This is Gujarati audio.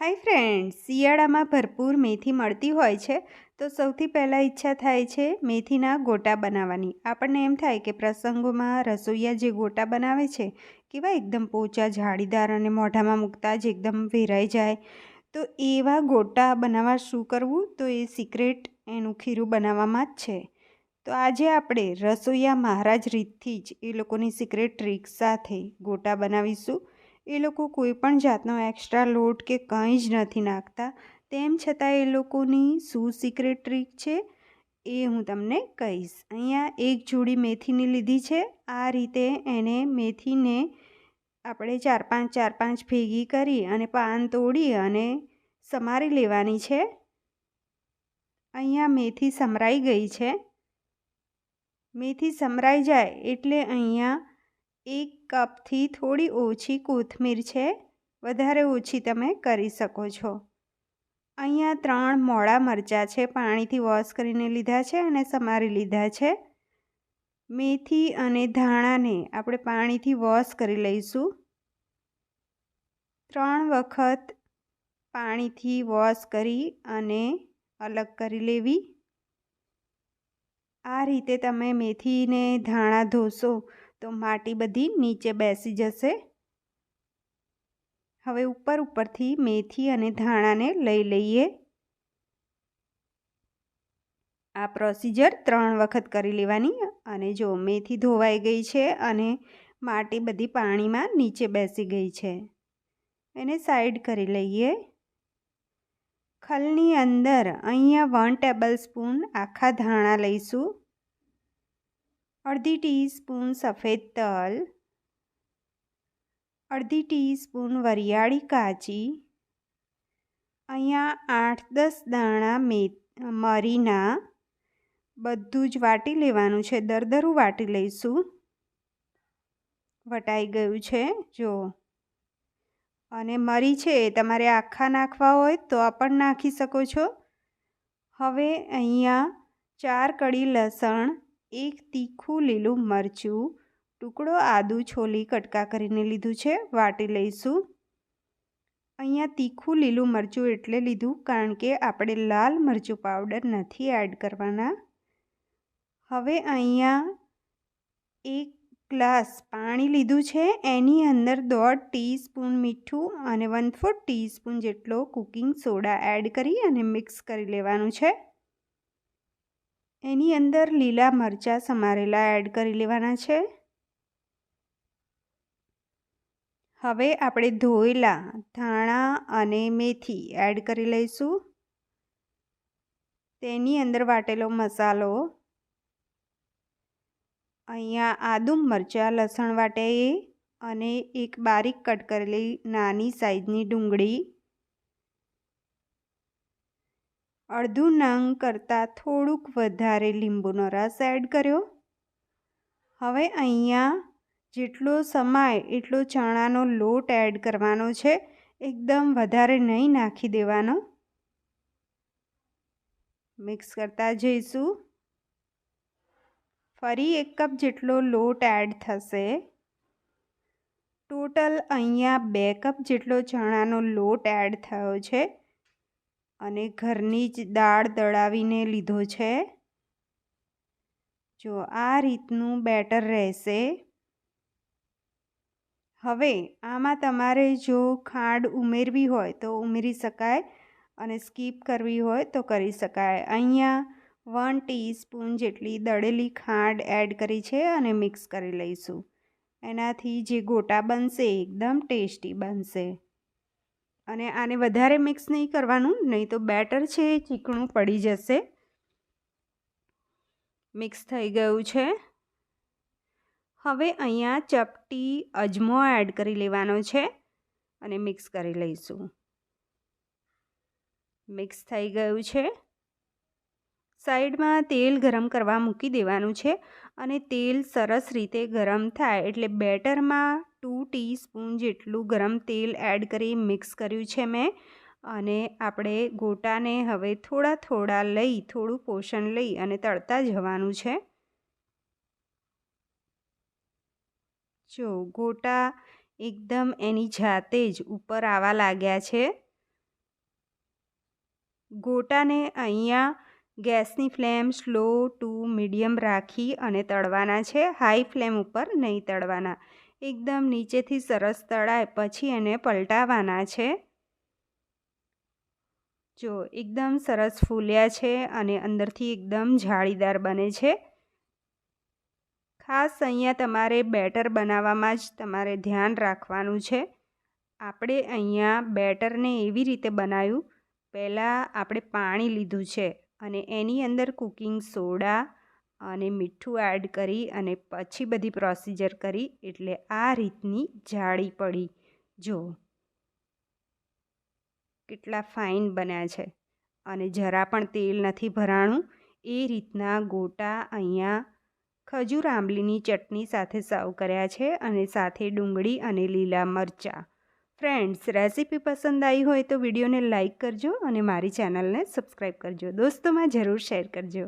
હાય ફ્રેન્ડ્સ, શિયાળામાં ભરપૂર મેથી મળતી હોય છે, તો સૌથી પહેલાં ઈચ્છા થાય છે મેથીના ગોટા બનાવવાની. આપણને એમ થાય કે પ્રસંગોમાં રસોઈયા જે ગોટા બનાવે છે, કેવા એકદમ પોચા, જાળીદાર અને મોઢામાં મૂકતા જ એકદમ વેરાઈ જાય. તો એવા ગોટા બનાવવા શું કરવું? તો એ સિક્રેટ એનું ખીરું બનાવવામાં જ છે. તો આજે આપણે રસોઈયા મહારાજ રીતથી જ એ લોકોની સિક્રેટ ટ્રીક સાથે ગોટા બનાવીશું. એ લોકો કોઈ પણ જાતનો એક્સ્ટ્રા લોટ કે કંઈ જ નથી નાખતા. તેમ છતાં એ લોકોની શું સિક્રેટ ટ્રીક છે એ હું તમને કહીશ. અહીંયા એક જોડી મેથીની લીધી છે. આ રીતે એને મેથીને આપણે ચાર પાંચ ચાર પાંચ ભેગી કરી અને પાન તોડી અને સમારી લેવાની છે. અહીંયા મેથી સમરાઈ ગઈ છે. મેથી સમરાઈ જાય એટલે અહીંયા એક કપથી થોડી ઓછી કોથમીર છે. વધારે ઓછી તમે કરી શકો છો. અહીંયા ત્રણ મોડા મરચાં છે, પાણીથી વોશ કરીને લીધા છે અને સમારી લીધા છે. મેથી અને ધાણાને આપણે પાણીથી વોશ કરી લઈશું. ત્રણ વખત પાણીથી વોશ કરી અને અલગ કરી લેવી. આ રીતે તમે મેથીને ધાણા ધોશો તો માટી બધી નીચે બેસી જશે. હવે ઉપર ઉપરથી મેથી અને ધાણાને લઈ લઈએ. આ પ્રોસીજર ત્રણ વખત કરી લેવાની અને જો મેથી ધોવાઈ ગઈ છે અને માટી બધી પાણીમાં નીચે બેસી ગઈ છે, એને સાઈડ કરી લઈએ. ખલની અંદર અહીંયા વન ટેબલ સ્પૂન આખા ધાણા લઈશું. અડધી ટીસ્પૂન સફેદ તલ, અડધી ટીસ્પૂન વરિયાળી કાચી, અહીંયા આઠ દસ દાણા મે, મરીના, બધું જ વાટી લેવાનું છે. દરદરું વાટી લઈશું. વટાઈ ગયું છે, જો. અને મરી છે તમારે આખા નાખવા હોય તો પણ નાખી શકો છો. હવે અહીંયા ચાર કડી લસણ એક તીખું લીલું મરચું, ટુકડો આદું છોલી કટકા કરીને લીધું છે, વાટી લઈશું. અહીંયા તીખું લીલું મરચું એટલે લીધું કારણ કે આપણે લાલ મરચું પાવડર નથી એડ કરવાના. હવે અહીંયા એક ગ્લાસ પાણી લીધું છે, એની અંદર દોઢ ટીસ્પૂન મીઠું અને વન ફોર ટીસ્પૂન જેટલો કુકિંગ સોડા એડ કરી અને મિક્સ કરી લેવાનું છે. એની અંદર લીલા મરચાં સમારેલા એડ કરી લેવાના છે. હવે આપણે ધોયેલા ધાણા અને મેથી એડ કરી લઈશું. તેની અંદર વાટેલો મસાલો, અહીંયા આદુ મરચાં, લસણ વાટે અને એક બારીક કટ કરેલી નાની સાઈઝની ડુંગળી અડધું નંગ કરતાં થોડુંક વધારે લીંબુનો રસ એડ કર્યો. હવે અહીંયા જેટલો સમાય એટલો ચણાનો લોટ એડ કરવાનો છે. એકદમ વધારે નહીં નાખી દેવાનો. મિક્સ કરતા જઈશું. ફરી એક કપ જેટલો લોટ એડ થશે. ટોટલ અહીંયા બે કપ જેટલો ચણાનો લોટ એડ થયો છે. અને ઘરની જ દાળ દળાવીને લીધો છે. જો આ રીતનું બેટર રહેશે. હવે આમાં તમારે જો ખાંડ ઉમેરવી હોય તો ઉમેરી શકાય અને સ્કીપ કરવી હોય તો કરી શકાય. અહીંયા વન ટીસ્પૂન જેટલી દળેલી ખાંડ એડ કરી છે અને મિક્સ કરી લઈશું. એનાથી જે ગોટા બનશે એકદમ ટેસ્ટી બનશે. અને આને વધારે મિક્સ નહીં કરવાનું, નહીં તો બેટર છે એ ચીકણું પડી જશે. મિક્સ થઈ ગયું છે. હવે અહીંયા ચપટી અજમો એડ કરી લેવાનો છે અને મિક્સ કરી લઈશું. મિક્સ થઈ ગયું છે. સાઈડમાં તેલ ગરમ કરવા મૂકી દેવાનું છે અને તેલ સરસ રીતે ગરમ થાય એટલે બેટરમાં ટુ ટીસ્પૂન જેટલું ગરમ તેલ એડ કરી મિક્સ કર્યું છે મેં. અને આપણે ગોટાને હવે થોડા થોડા લઈ, થોડું પોષણ લઈ અને તળતા જવાનું છે. જો, ગોટા એકદમ એની જાતે જ ઉપર આવવા લાગ્યા છે. ગોટાને અહીંયા ગેસની ફ્લેમ સ્લો ટુ મીડિયમ રાખી અને તળવાના છે. હાઈ ફ્લેમ ઉપર નહીં તળવાના. એકદમ નીચેથી સરસ તળાય, પછી એને પલટાવવાના છે. જો એકદમ સરસ ફૂલ્યા છે અને અંદરથી એકદમ જાળીદાર બને છે. ખાસ અહીંયા તમારે બેટર બનાવવામાં જ તમારે ધ્યાન રાખવાનું છે. આપણે અહીંયા બેટરને એવી રીતે બનાવ્યું. પહેલાં આપણે પાણી લીધું છે અને એની અંદર કુકિંગ સોડા અને મીઠું એડ કરી અને પછી બધી પ્રોસીજર કરી એટલે આ રીતની જાળી પડી. જો કેટલા ફાઇન બન્યા છે. અને જરા પણ તેલ નથી ભરાણું. એ રીતના ગોટા અહીંયા ખજૂર આંબલીની ચટણી સાથે સર્વ કર્યા છે અને સાથે ડુંગળી અને લીલા મરચાં. ફ્રેન્ડ્સ રેસીપી પસંદ આવી હોય તો વિડીયોને લાઇક કરજો અને મારી ચેનલને સબસ્ક્રાઈબ કરજો. દોસ્તોમાં જરૂર શેર કરજો.